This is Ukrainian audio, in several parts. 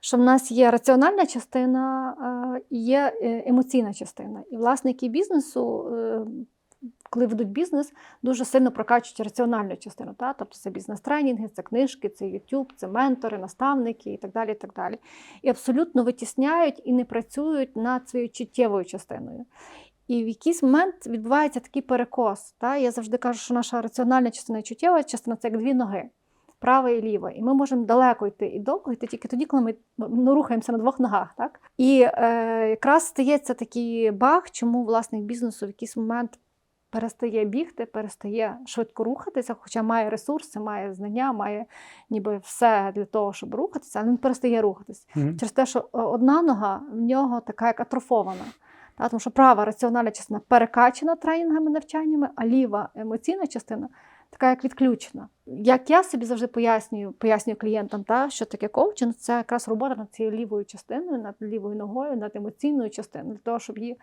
що в нас є раціональна частина е, і є е, емоційна частина. І власники бізнесу, е, коли ведуть бізнес, дуже сильно прокачують раціональну частину. Та? Тобто це бізнес-тренінги, це книжки, це YouTube, це ментори, наставники і так далі. І, так далі. і абсолютно витісняють і не працюють над своєю чуттєвою частиною. І в якийсь момент відбувається такий перекос. Та? Я завжди кажу, що наша раціональна частина і чуттєва частина це як дві ноги. Права і ліва. І ми можемо далеко йти і довго йти тільки тоді, коли ми ну, рухаємося на двох ногах. Так? І е, якраз стається такий баг, чому власник бізнесу в якийсь момент перестає бігти, перестає швидко рухатися, хоча має ресурси, має знання, має ніби все для того, щоб рухатися, але він перестає рухатися. Мгм. Через те, що е, одна нога в нього така як атрофована. Та, тому що права раціональна частина перекачана тренінгами, навчаннями, а ліва емоційна частина така як відключена. Як я собі завжди пояснюю, пояснюю клієнтам, та, що таке коучинг, це якраз робота над цією лівою частиною, над лівою ногою, над емоційною частиною, для того, щоб її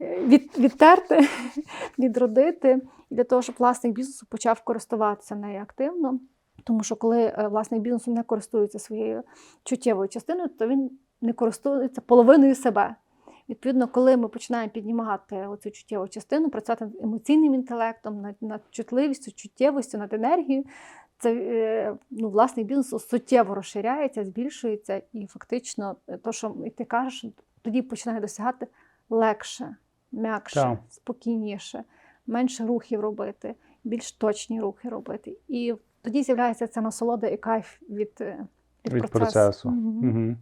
е, від, відтерти, відродити, і для того, щоб власник бізнесу почав користуватися нею активно. Тому що коли е, власник бізнесу не користується своєю чуттєвою частиною, то він не користується половиною себе. Відповідно, коли ми починаємо піднімати оцю чуттєву частину, працювати над емоційним інтелектом, над, над чутливістю, чуттєвістю, над енергією, це е, ну, власний бізнес суттєво розширяється, збільшується, і фактично, е, то, що ти кажеш, тоді починає досягати легше, м'якше, Так. спокійніше, менше рухів робити, більш точні рухи робити. І тоді з'являється ця насолода і кайф від, е, від, Від процесу. Мгм. Мгм.